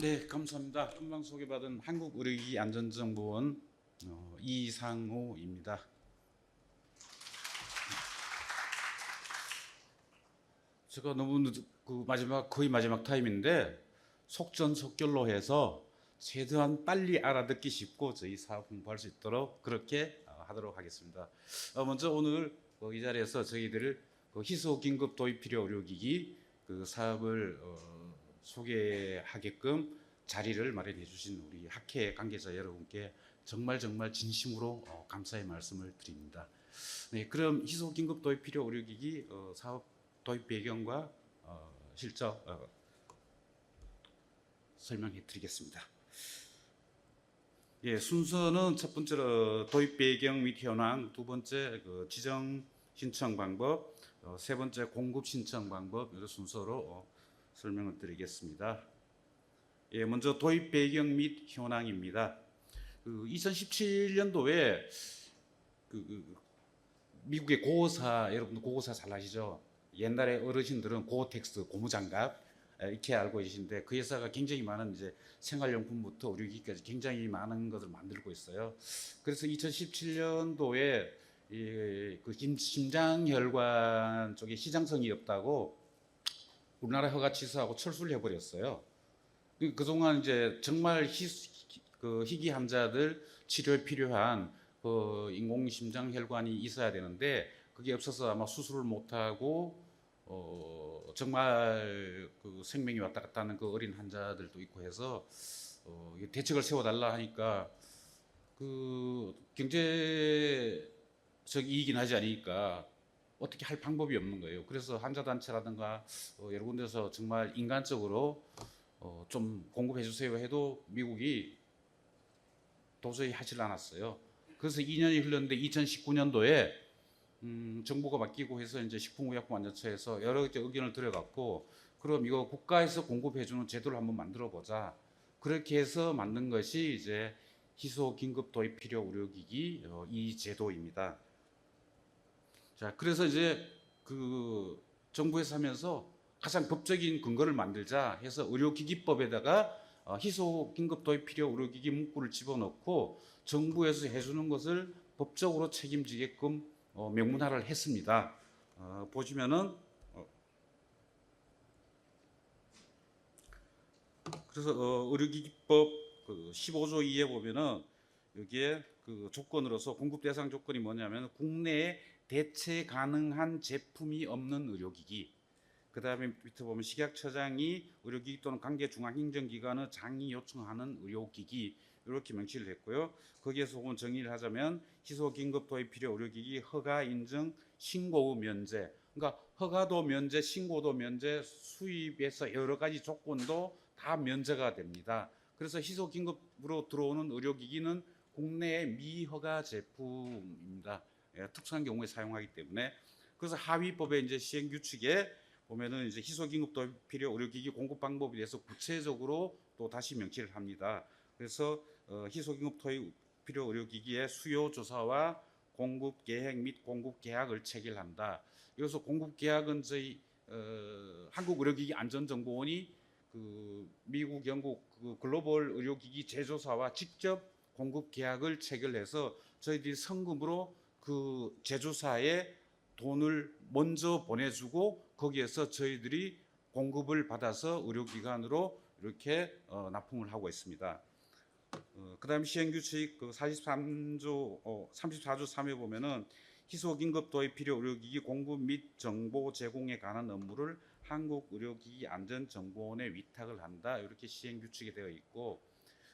네, 감사합니다. 금방 소개받은 한국의료기 안전정보원 어, 이상호입니다. 제가 너무 늦, 그 마지막 거의 마지막 타임인데 속전속결로 해서 최대한 빨리 알아듣기 쉽고 저희 사업 공부할 수 있도록 그렇게 어, 하도록 하겠습니다. 어, 먼저 오늘 어, 이 자리에서 저희들 그 희소 긴급 도입 필요 의료기기 그 사업을 어, 소개하게끔 자리를 마련해 주신 우리 학회 관계자 여러분께 정말 정말 진심으로 어, 감사의 말씀을 드립니다. 네, 그럼 희소 긴급 도입 필요 의료기기 어, 사업 도입 배경과 어, 실적 어, 설명해 드리겠습니다. 예, 순서는 첫 번째로 도입 배경 및 현황, 두 번째 그 지정 신청 방법, 어, 세 번째 공급 신청 방법 이런 순서로 어, 설명을 드리겠습니다. 예, 먼저 도입 배경 및 현황입니다. 그 2017년도에 그, 그 미국의 고사 여러분 고사 잘 아시죠? 옛날에 어르신들은 고텍스 고무장갑 에, 이렇게 알고 계신데 그 회사가 굉장히 많은 이제 생활용품부터 의료기기까지 굉장히 많은 것을 만들고 있어요. 그래서 2017년도에 이 그 심장혈관 쪽에 시장성이 없다고 우리나라 허가 취소하고 철수를 해버렸어요. 그- 그동안 이제 정말 희, 그 희귀 환자들 치료에 필요한 그 인공심장 혈관이 있어야 되는데 그게 없어서 아마 수술을 못하고 어 정말 그 생명이 왔다 갔다 하는 그 어린 환자들도 있고 해서 어 대책을 세워달라 하니까 그 경제적 이익이 나지 않으니까 어떻게 할 방법이 없는 거예요. 그래서 환자 단체라든가 어 여러 군데서 정말 인간적으로 어, 좀 공급해 주세요 해도 미국이 도저히 하질 않았어요. 그래서 2년이 흘렀는데 2019년도에 음, 정부가 바뀌고 해서 이제 식품의약품안전처에서 여러 가지 의견을 들여갖고 그럼 이거 국가에서 공급해주는 제도를 한번 만들어 보자. 그렇게 해서 만든 것이 이제 희소 긴급 도입 필요 의료기기 어, 이 제도입니다. 자, 그래서 이제 그 정부에서 하면서 가장 법적인 근거를 만들자 해서 의료기기법에다가 어, 희소 긴급 도입 필요 의료기기 문구를 집어넣고 정부에서 해주는 것을 법적으로 책임지게끔 어, 명문화를 했습니다. 어, 보시면은 어, 그래서 어, 의료기기법 그 15조 2에 보면은 여기에 그 조건으로서 공급 대상 조건이 뭐냐면 국내에 대체 가능한 제품이 없는 의료기기. 그 다음에 밑에 보면 식약처장이 의료기기 또는 관계 중앙행정기관의 장이 요청하는 의료기기 이렇게 명시를 했고요. 거기에서 본 정의를 하자면 희소 긴급 도입 필요 의료기기 허가 인증 신고 후 면제. 그러니까 허가도 면제, 신고도 면제, 수입에서 여러 가지 조건도 다 면제가 됩니다. 그래서 희소 긴급으로 들어오는 의료기기는 국내의 미허가 제품입니다. 예, 특수한 경우에 사용하기 때문에 그래서 하위법의 이제 시행 규칙에 보면은 이제 희소 긴급 도입 필요 의료기기 공급 방법에 대해서 구체적으로 또 다시 명시를 합니다. 그래서 어, 희소 긴급 도입 필요 의료기기의 수요 조사와 공급 계획 및 공급 계약을 체결한다. 여기서 공급 계약은 저희 어, 한국 의료기기 안전정보원이 그 미국, 영국 그 글로벌 의료기기 제조사와 직접 공급 계약을 체결해서 저희들이 성금으로 그 제조사에 돈을 먼저 보내주고 거기에서 저희들이 공급을 받아서 의료기관으로 이렇게 어, 납품을 하고 있습니다. 어, 그다음 시행규칙 그 43조 어, 34조 3에 보면은 희소 긴급 도입 필요 의료기기 공급 및 정보 제공에 관한 업무를 한국 의료기기 안전정보원에 위탁을 한다 이렇게 시행규칙이 되어 있고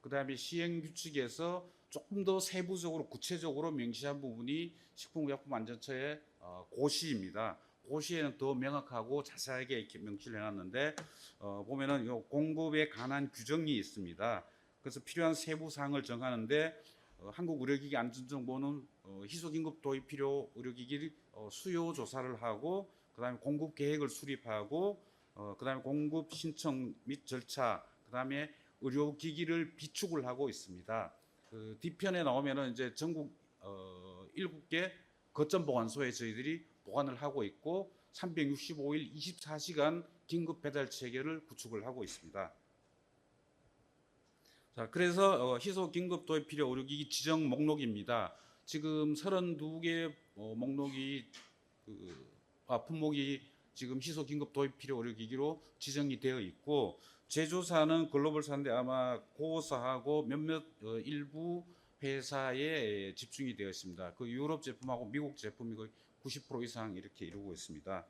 그다음에 시행규칙에서 조금 더 세부적으로 구체적으로 명시한 부분이 식품의약품안전처의 어, 고시입니다. 고시에는 더 명확하고 자세하게 이렇게 명시를 해놨는데 어, 보면은 요 공급에 관한 규정이 있습니다. 그래서 필요한 세부 사항을 정하는데 어, 한국 의료기기 안전정보는 어, 희소긴급 도입 필요 의료기기 어, 수요 조사를 하고 그다음에 공급 계획을 수립하고 어, 그다음에 공급 신청 및 절차 그다음에 의료기기를 비축을 하고 있습니다. 그 뒤편에 나오면은 이제 전국 어, 7개 거점 보관소에 저희들이 보관을 하고 있고 365일 24시간 긴급 배달 체계를 구축을 하고 있습니다. 자, 그래서 어, 희소 긴급 도입 필요 의료기기 지정 목록입니다. 지금 32개 어, 목록이 그, 아, 품목이 지금 희소 긴급 도입 필요 의료기기로 지정이 되어 있고 제조사는 글로벌사인데 아마 고사하고 몇몇 어, 일부 회사에 집중이 되어 있습니다. 그 유럽 제품하고 미국 제품이 거의 90% 이상 이렇게 이루고 있습니다.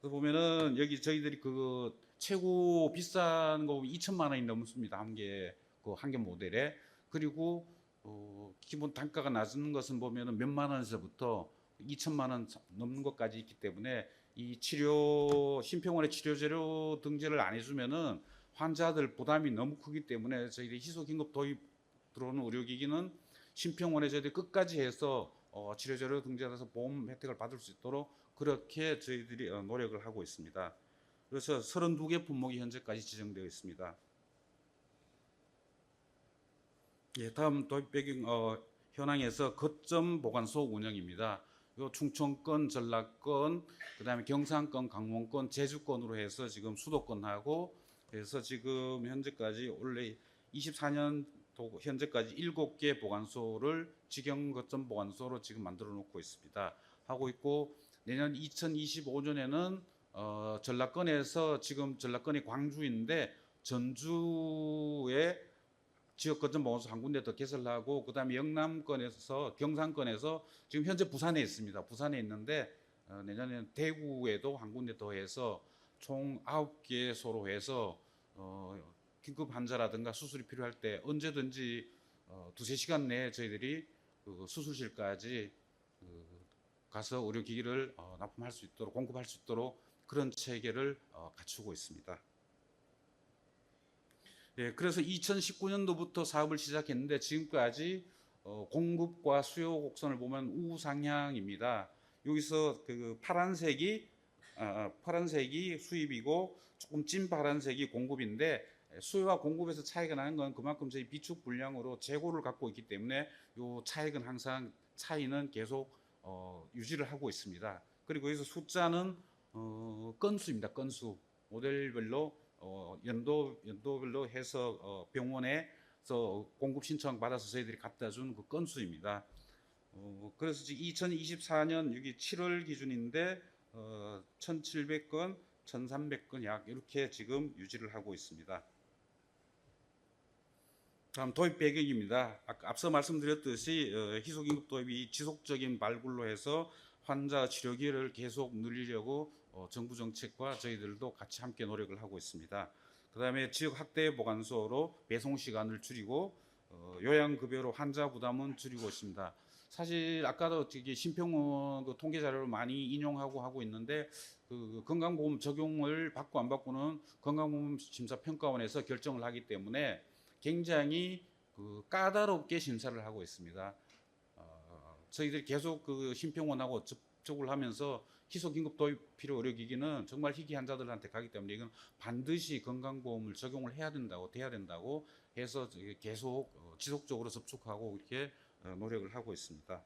그 보면은 여기 저희들이 그 최고 비싼 거 보면 2천만 원이 넘습니다. 한 개, 그 한 개 모델에. 그리고 어, 기본 단가가 낮은 것은 보면은 몇만 원에서부터 2천만 원 넘는 것까지 있기 때문에 이 치료 심평원의 치료 재료 등재를 안 해주면은 환자들 부담이 너무 크기 때문에 저희들이 희소 긴급 도입 들어오는 의료기기는 심평원에 저희들이 끝까지 해서 어, 치료 재료 등재해서 보험 혜택을 받을 수 있도록 그렇게 저희들이 어, 노력을 하고 있습니다. 그래서 32개 품목이 현재까지 지정되어 있습니다. 예, 다음 도입 배경 어, 현황에서 거점 보관소 운영입니다. 요 충청권, 전라권, 그다음에 경상권, 강원권, 제주권으로 해서 지금 수도권하고 해서 지금 현재까지 원래 24년 도 현재까지 7개 보관소를 직영 거점 보관소로 지금 만들어 놓고 있습니다. 하고 있고 내년 2025년에는 어, 전라권에서 지금 전라권이 광주인데 전주에 지역 거점 보건소 한 군데 더 개설하고 그다음에 영남권에서 경상권에서 지금 현재 부산에 있습니다. 부산에 있는데 어, 내년에는 대구에도 한 군데 더 해서 총 9개소로 해서 어, 긴급 환자라든가 수술이 필요할 때 언제든지 어, 두세 시간 내에 저희들이 그 수술실까지 그 가서 의료기기를 어, 납품할 수 있도록 공급할 수 있도록 그런 체계를 어, 갖추고 있습니다. 예, 그래서 2019년도부터 사업을 시작했는데 지금까지 어, 공급과 수요 곡선을 보면 우상향입니다. 여기서 그 파란색이 아, 아, 파란색이 수입이고 조금 찐 파란색이 공급인데 수요와 공급에서 차이가 나는 건 그만큼 저희 비축 분량으로 재고를 갖고 있기 때문에 요 차익은 항상 차이는 계속 어, 유지를 하고 있습니다. 그리고 여기서 숫자는 어, 건수입니다. 건수 모델별로 어, 연도 연도별로 해서 어, 병원에서 공급 신청 받아서 저희들이 갖다 준 그 건수입니다. 어, 그래서 지금 2024년 여기 7월 기준인데 어, 1,700건, 1,300건 약 이렇게 지금 유지를 하고 있습니다. 다음 도입 배경입니다. 앞서 말씀드렸듯이 어, 희소긴급 도입이 지속적인 발굴로 해서 환자 치료기를 계속 늘리려고 어, 정부 정책과 저희들도 같이 함께 노력을 하고 있습니다. 그다음에 지역 확대 보관소로 배송 시간을 줄이고 어, 요양급여로 환자 부담은 줄이고 있습니다. 사실 아까도 저기 심평원 그 통계 자료를 많이 인용하고 하고 있는데 그 건강보험 적용을 받고 안 받고는 건강보험 심사평가원에서 결정을 하기 때문에 굉장히 그 까다롭게 심사를 하고 있습니다. 어, 저희들이 계속 그 심평원하고 접촉을 하면서 희소 긴급 도입 필요 의료기기는 정말 희귀 환자들한테 가기 때문에 이건 반드시 건강보험을 적용을 해야 된다고 돼야 된다고 해서 계속 어, 지속적으로 접촉하고 이렇게 어, 노력을 하고 있습니다.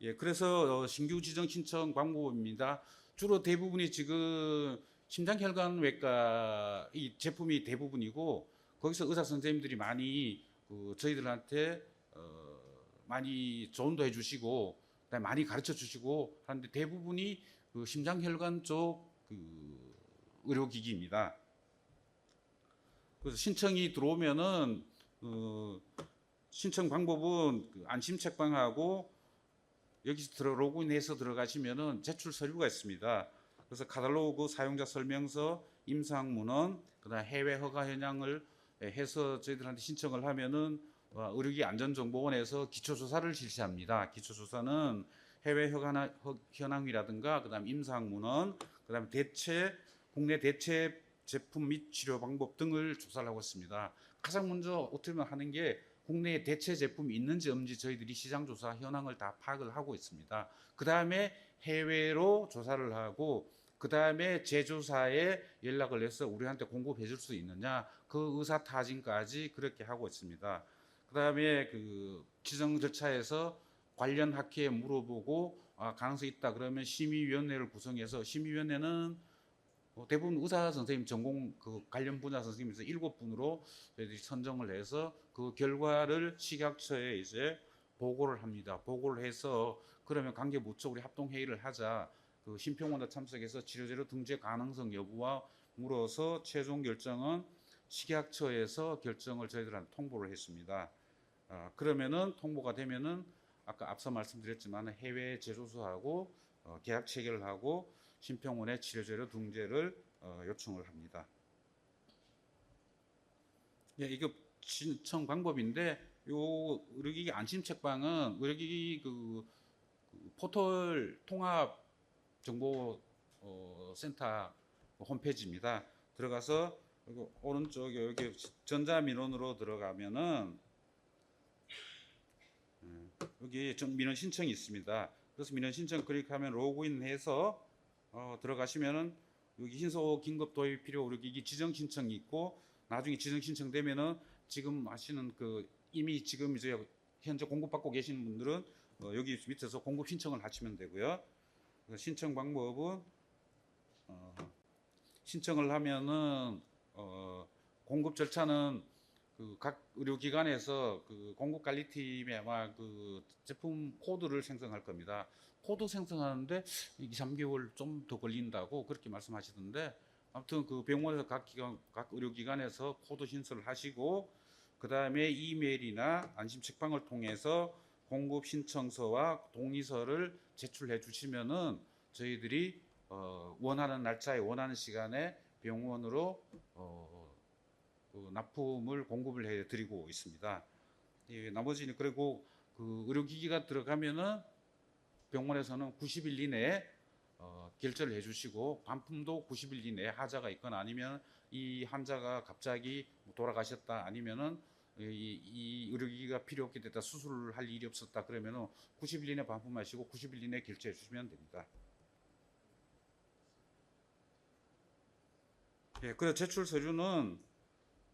예, 그래서 어, 신규 지정 신청 광고입니다. 주로 대부분이 지금 심장혈관외과 이 제품이 대부분이고 거기서 의사 선생님들이 많이 그 저희들한테 어, 많이 조언도 해주시고 많이 가르쳐 주시고 하는데 대부분이 그 심장혈관 쪽 그 의료기기입니다. 그래서 신청이 들어오면은 어, 신청 방법은 그 안심 책방하고 여기서 들어 로그인해서 들어가시면은 제출 서류가 있습니다. 그래서 카탈로그 사용자 설명서, 임상 문헌, 그다음 해외 허가 현황을 해서 저희들한테 신청을 하면은 어, 의료기 안전정보원에서 기초조사를 실시합니다. 기초조사는 해외 현황이라든가 그다음 임상 문헌, 그다음 대체 국내 대체 제품 및 치료 방법 등을 조사를 하고 있습니다. 가장 먼저 어떻게 하는 게 국내에 대체 제품이 있는지 없는지 저희들이 시장 조사 현황을 다 파악을 하고 있습니다. 그 다음에 해외로 조사를 하고 그 다음에 제조사에 연락을 해서 우리한테 공급해 줄 수 있느냐 그 의사 타진까지 그렇게 하고 있습니다. 그 다음에 그 지정 절차에서 관련 학회에 물어보고 아, 가능성이 있다 그러면 심의위원회를 구성해서 심의위원회는 어, 대부분 의사 선생님 전공 그 관련 분야 선생님에서 일곱 분으로 저희들이 선정을 해서 그 결과를 식약처에 이제 보고를 합니다. 보고를 해서 그러면 관계부처 우리 합동 회의를 하자. 그 심평원에 참석해서 치료제로 등재 가능성 여부와 물어서 최종 결정은 식약처에서 결정을 저희들한테 통보를 했습니다. 아, 그러면은 통보가 되면은 아까 앞서 말씀드렸지만 해외 제조소하고 어, 계약 체결을 하고 심평원의 치료제로 등재를 어, 요청을 합니다. 예, 이거 신청 방법인데 요 의료기기 안심 책방은 의료기기 그, 그 포털 통합 정보 어, 센터 홈페이지입니다. 들어가서 오른쪽에 여기 전자민원으로 들어가면은 음, 여기 전 민원 신청이 있습니다. 그래서 민원 신청 클릭하면 로그인 해서 어, 들어가시면은 여기 흰소 긴급 도입 필요 의료기기 지정 신청이 있고 나중에 지정 신청 되면은 지금 하시는 그 이미 지금 이제 현재 공급받고 계시는 분들은 어, 여기 밑에서 공급 신청을 하시면 되고요. 그 신청 방법은 어, 신청을 하면은 어, 공급 절차는 그 각 의료기관에서 그 공급관리팀에 아마 그 제품 코드를 생성할 겁니다. 코드 생성하는데 2, 3개월 좀 더 걸린다고 그렇게 말씀하시던데 아무튼 그 병원에서 각 기관 각 의료기관에서 코드 신설을 하시고 그 다음에 이메일이나 안심 책방을 통해서 공급 신청서와 동의서를 제출해 주시면은 저희들이 어, 원하는 날짜에 원하는 시간에 병원으로 어, 그 납품을 공급을 해 드리고 있습니다. 예, 나머지는 그리고 그 의료기기가 들어가면은 병원에서는 90일 이내에 어, 결제를 해주시고 반품도 90일 이내에 하자가 있거나 아니면 이 환자가 갑자기 뭐 돌아가셨다 아니면은 이, 이 의료기기가 필요 없게 됐다 수술을 할 일이 없었다 그러면은 90일 이내 반품하시고 90일 이내 결제해 주시면 됩니다. 예, 그 제출 서류는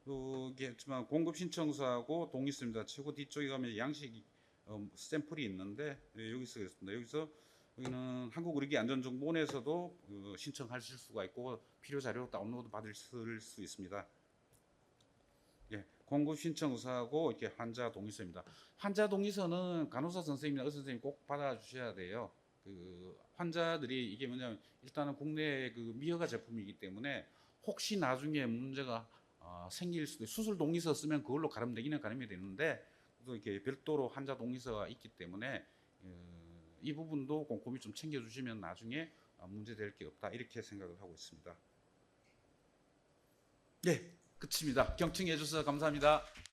그게 지만 공급 신청서하고 동의서입니다. 최고 뒤쪽에 가면 양식 어, 샘플이 있는데 예, 여기 쓰겠습니다. 여기서 여기는 한국의료기안전정보원에서도 그 신청하실 수가 있고 필요 자료 다운로드 받을 수, 수 있습니다. 예, 공급 신청서하고 이렇게 환자 동의서입니다. 환자 동의서는 간호사 선생님이나 의사 선생님 꼭 받아주셔야 돼요. 그 환자들이 이게 뭐냐면 일단은 국내 그 미허가 제품이기 때문에 혹시 나중에 문제가 어, 생길 수도 수술 동의서 쓰면 그걸로 가름되기는 가름이 되는데 또 이렇게 별도로 환자 동의서가 있기 때문에 어, 이 부분도 꼼꼼히 좀 챙겨주시면 나중에 어, 문제될 게 없다 이렇게 생각을 하고 있습니다. 네, 끝입니다. 경청해 주셔서 감사합니다.